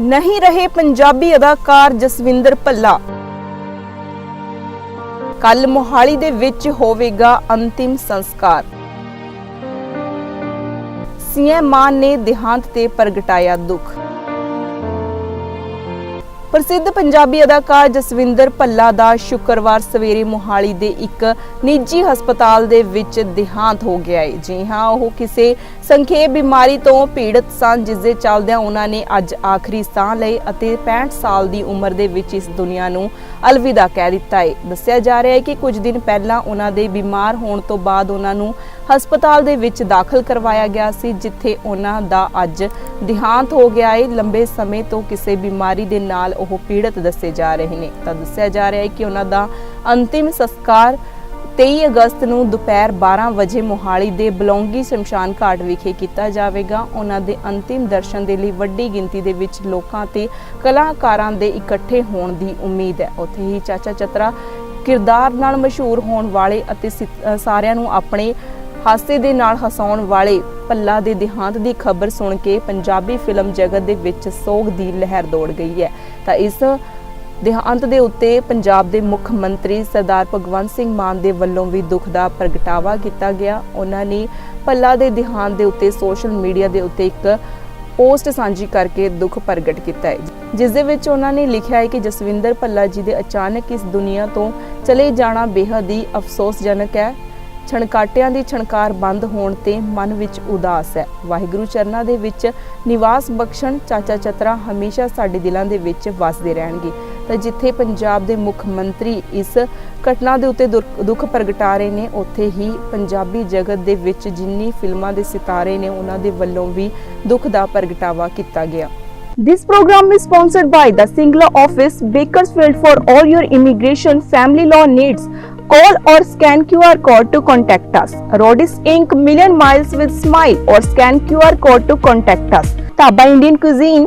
ਨਹੀਂ ਰਹੇ ਪੰਜਾਬੀ ਅਦਾਕਾਰ ਜਸਵਿੰਦਰ ਭੱਲਾ। ਕੱਲ ਮੋਹਾਲੀ ਦੇ ਵਿੱਚ ਹੋਵੇਗਾ ਅੰਤਿਮ ਸੰਸਕਾਰ। ਸੀਐਮ ਮਾਨ ਨੇ ਦੇਹਾਂਤ ਤੇ ਪ੍ਰਗਟਾਇਆ ਦੁੱਖ। ਪ੍ਰਸਿੱਧ ਪੰਜਾਬੀ ਅਦਾਕਾਰ ਜਸਵਿੰਦਰ ਭੱਲਾ ਦਾ ਸ਼ੁੱਕਰਵਾਰ ਸਵੇਰੇ ਮੋਹਾਲੀ ਦੇ ਇੱਕ ਨਿੱਜੀ ਹਸਪਤਾਲ ਦੇ ਵਿੱਚ ਦੇਹਾਂਤ ਹੋ ਗਿਆ ਹੈ ਜੀ ਹਾਂ, ਉਹ ਕਿਸੇ ਸੰਖੇਪ ਬਿਮਾਰੀ ਤੋਂ ਪੀੜਤ ਸਨ, ਜਿਸ ਦੇ ਚੱਲਦਿਆਂ ਉਹਨਾਂ ਨੇ ਅੱਜ ਆਖਰੀ ਸਾਹ ਲਏ ਅਤੇ 65 ਸਾਲ ਦੀ ਉਮਰ ਦੇ ਵਿੱਚ ਇਸ ਦੁਨੀਆ ਨੂੰ ਅਲਵਿਦਾ ਕਹਿ ਦਿੱਤਾ ਹੈ ਦੱਸਿਆ ਜਾ ਰਿਹਾ ਹੈ ਕਿ ਕੁਝ ਦਿਨ ਪਹਿਲਾਂ ਉਹਨਾਂ ਦੇ ਬਿਮਾਰ ਹੋਣ ਤੋਂ ਬਾਅਦ ਉਹਨਾਂ ਨੂੰ ਹਸਪਤਾਲ ਦੇ ਵਿੱਚ ਦਾਖਲ ਕਰਵਾਇਆ ਗਿਆ ਸੀ, ਜਿੱਥੇ ਉਹਨਾਂ ਦਾ ਅੱਜ ਦੇਹਾਂਤ ਹੋ ਗਿਆ ਹੈ ਲੰਬੇ ਸਮੇਂ ਤੋਂ ਕਿਸੇ ਬਿਮਾਰੀ ਦੇ ਨਾਲ ਉਹ ਪੀੜਤ ਦੱਸੇ ਜਾ ਰਹੇ ਨੇ। ਤਾਂ ਦੱਸਿਆ ਜਾ ਰਿਹਾ ਹੈ ਕਿ ਉਹਨਾਂ ਦਾ ਅੰਤਿਮ ਸੰਸਕਾਰ 23 ਅਗਸਤ ਨੂੰ ਦੁਪਹਿਰ 12 ਵਜੇ ਮੋਹਾਲੀ ਦੇ ਬਲੌਂਗੀ ਸ਼ਮਸ਼ਾਨ ਘਾਟ ਵਿਖੇ ਕੀਤਾ ਜਾਵੇਗਾ। ਉਹਨਾਂ ਦੇ ਅੰਤਿਮ ਦਰਸ਼ਨ ਦੇ ਲਈ ਵੱਡੀ ਗਿਣਤੀ ਦੇ ਵਿੱਚ ਲੋਕਾਂ ਤੇ ਕਲਾਕਾਰਾਂ ਦੇ ਇਕੱਠੇ ਹੋਣ ਦੀ ਉਮੀਦ ਹੈ। ਉੱਥੇ ਹੀ ਚਾਚਾ ਚਤਰਾ ਕਿਰਦਾਰ ਨਾਲ ਮਸ਼ਹੂਰ ਹੋਣ ਵਾਲੇ ਅਤੇ ਸਾਰਿਆਂ ਨੂੰ ਆਪਣੇ ਹਾਸੇ ਦੇ ਨਾਲ ਹਸਾਉਣ ਵਾਲੇ ਪੱਲਾ ਦੇ ਦੇਹਾਂਤ ਦੀ ਖਬਰ ਸੁਣ ਕੇ ਪੰਜਾਬੀ ਫਿਲਮ ਜਗਤ ਦੇ ਵਿੱਚ ਸੋਗ ਦੀ ਲਹਿਰ ਦੌੜ ਗਈ ਹੈ। ਤਾਂ ਇਸ ਦੇਹਾਂਤ ਦੇ ਉੱਤੇ ਪੰਜਾਬ ਦੇ ਮੁੱਖ ਮੰਤਰੀ ਸਰਦਾਰ ਭਗਵੰਤ ਸਿੰਘ ਮਾਨ ਦੇ ਵੱਲੋਂ ਵੀ ਦੁੱਖ ਦਾ ਪ੍ਰਗਟਾਵਾ ਕੀਤਾ ਗਿਆ। ਉਹਨਾਂ ਨੇ ਪੱਲਾ ਦੇ ਦੇਹਾਂਤ ਦੇ ਉੱਤੇ ਸੋਸ਼ਲ ਮੀਡੀਆ ਦੇ ਉੱਤੇ ਇੱਕ ਪੋਸਟ ਸਾਂਝੀ ਕਰਕੇ ਦੁੱਖ ਪ੍ਰਗਟ ਕੀਤਾ ਹੈ। ਜਿਸ ਦੇ ਵਿੱਚ ਉਹਨਾਂ ਨੇ ਲਿਖਿਆ ਹੈ ਕਿ ਜਸਵਿੰਦਰ ਭੱਲਾ ਜੀ ਦੇ ਅਚਾਨਕ ਇਸ ਦੁਨੀਆ ਤੋਂ ਚਲੇ ਜਾਣਾ ਬੇਹੱਦ ਹੀ ਅਫਸੋਸਜਨਕ ਹੈ। ਛਣਕਾਟਿਆਂ ਦੀ ਛਣਕਾਰ ਬੰਦ ਹੋਣ ਤੇ ਮਨ ਵਿੱਚ ਉਦਾਸ ਹੈ। ਵਾਹਿਗੁਰੂ ਚਰਨਾਂ ਦੇ ਵਿੱਚ ਨਿਵਾਸ ਬਖਸ਼ਣ ਚਾਚਾ ਚਤਰਾ ਹਮੇਸ਼ਾ ਸਾਡੇ ਦਿਲਾਂ ਦੇ ਵਿੱਚ ਵਸਦੇ ਰਹਿਣਗੇ। ਤਾਂ ਜਿੱਥੇ ਪੰਜਾਬ ਦੇ ਮੁੱਖ ਮੰਤਰੀ ਇਸ ਘਟਨਾ ਦੇ ਉੱਤੇ ਦੁਰ- ਦੁੱਖ ਪ੍ਰਗਟਾ ਰਹੇ ਨੇ ਉੱਥੇ ਹੀ ਪੰਜਾਬੀ ਜਗਤ ਦੇ ਵਿੱਚ ਜਿੰਨੀ ਫਿਲਮਾਂ ਦੇ ਸਿਤਾਰੇ ਨੇ ਉਹਨਾਂ ਦੇ ਵੱਲੋਂ ਵੀ ਦੁੱਖ ਦਾ ਪ੍ਰਗਟਾਵਾ ਕੀਤਾ ਗਿਆ This program is sponsored by the Singla Office, Bakersfield for all your immigration family law needs. Call or scan QR code to contact us. Rodis Inc. Million Miles with Smile or scan QR code to contact us. Taba Indian Cuisine,